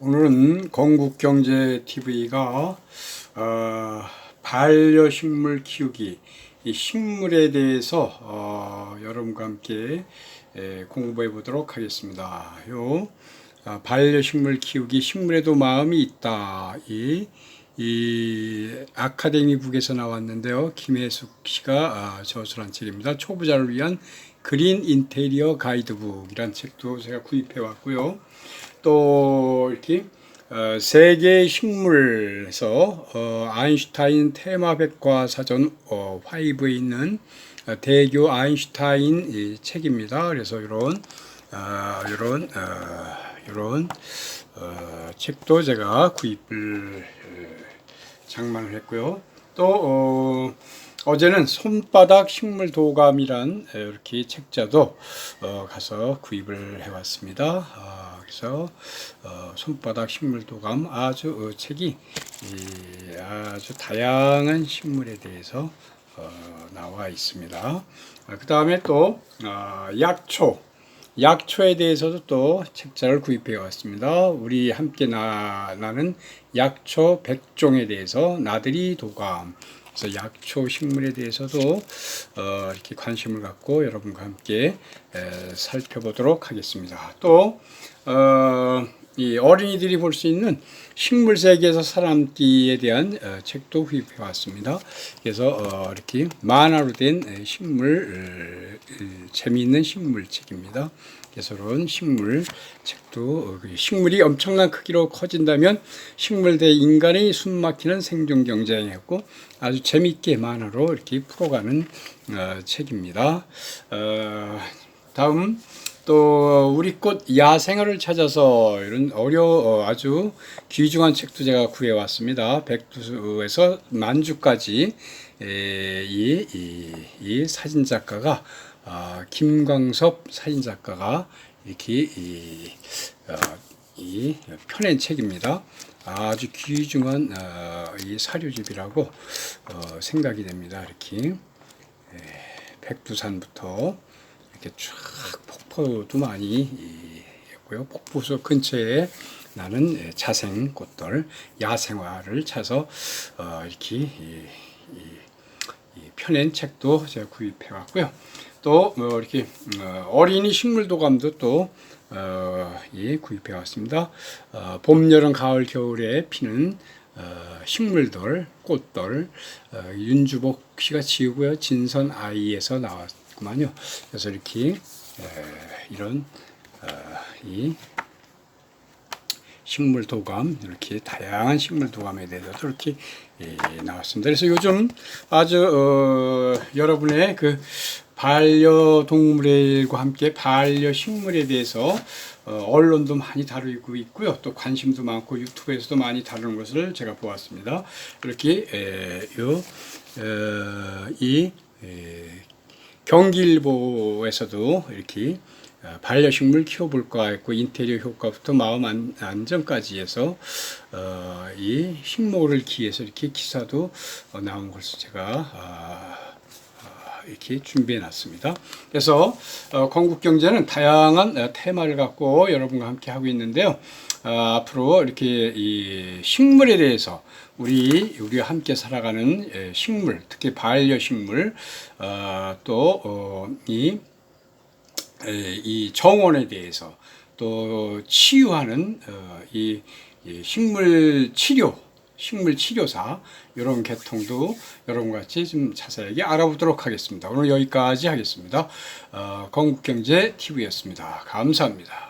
오늘은 건국경제TV가 어, 반려식물 키우기 이 식물에 대해서 어, 여러분과 함께 에, 공부해 보도록 하겠습니다. 요 아, 반려식물 키우기 식물에도 마음이 있다. 이, 이 아카데미 북에서 나왔는데요. 김혜숙 씨가 아, 저술한 책입니다. 초보자를 위한 그린 인테리어 가이드북이란 책도 제가 구입해 왔고요. 또 이렇게 어, 세계 식물에서 어, 아인슈타인 테마 백과 사전 어, 5에 있는 어, 대교 아인슈타인 이 책입니다. 그래서 이런 어, 이런 어, 이런 어, 책도 제가 구입을 어, 장만을 했고요. 또 어, 어제는 손바닥 식물 도감이란 에, 이렇게 책자도 어, 가서 구입을 해왔습니다. 아, 그래서 어, 손바닥 식물 도감 아주 어, 책이 이, 아주 다양한 식물에 대해서 어, 나와 있습니다. 그 다음에 또 아, 약초 약초에 대해서도 또 책자를 구입해 왔습니다. 우리 함께 나, 나는 약초 백종에 대해서 나들이 도감 그래서 약초 식물에 대해서도 어, 이렇게 관심을 갖고 여러분과 함께 에, 살펴보도록 하겠습니다. 또 어, 이 어린이들이 볼 수 있는 식물 세계에서 살아남기에 대한 어, 책도 구입해 왔습니다. 그래서 어, 이렇게 만화로 된 에, 식물 재미있는 식물 책입니다. 그래서 이런 식물 책도 어, 그 식물이 엄청난 크기로 커진다면 식물 대 인간의 숨막히는 생존 경쟁이었고 아주 재미있게 만화로 이렇게 풀어가는 어, 책입니다. 어, 다음 또 우리 꽃 야생화를 찾아서 이런 어려 어, 아주 귀중한 책도 제가 구해 왔습니다. 백두에서 만주까지 에, 이, 이, 이 사진 작가가 아, 김광섭 사진 작가가 이렇게 이, 어, 이 펴낸 책입니다. 아주 귀중한 어, 이 사료집이라고 어, 생각이 됩니다. 이렇게 에, 백두산부터 이렇게 쫙 폭포도 많이 이, 있고요. 폭포수 근처에 나는 자생 꽃들 야생화를 찾아서 어, 이렇게 펴낸 책도 제가 구입해 왔고요. 또뭐 이렇게 어, 어린이 식물 도감도 또 어, 예, 구입해 왔습니다. 어, 봄, 여름, 가을, 겨울에 피는 어, 식물들, 꽃들 어, 윤주복 씨가 지우고요. 진선 아이에서 나왔 구만요. 그래서 이렇게 에, 이런 어, 이 식물 도감 이렇게 다양한 식물 도감에 대해서도 이렇게 예, 나왔습니다. 그래서 요즘 아주 어, 여러분의 그 반려동물과 함께 반려식물에 대해서 어, 언론도 많이 다루고 있고요. 또 관심도 많고 유튜브에서도 많이 다루는 것을 제가 보았습니다. 이렇게 에, 요, 어, 이 에, 경기일보에서도 이렇게 어, 반려식물 키워볼까 했고 인테리어 효과부터 마음 안, 안정까지 해서 어, 이 식물을 기해서 이렇게 기사도 어, 나온 것을 제가 아, 아, 이렇게 준비해 놨습니다. 그래서 어, 건국경제는 다양한 어, 테마를 갖고 여러분과 함께 하고 있는데요. 어, 앞으로 이렇게 이 식물에 대해서 우리 우리와 함께 살아가는 예, 식물, 특히 반려식물, 어, 또이 이 정원에 대해서 또 치유하는 이 식물 치료, 식물 치료사 이런 계통도 여러분 같이 좀 자세하게 알아보도록 하겠습니다. 오늘 여기까지 하겠습니다. 어, 건국경제 TV였습니다. 감사합니다.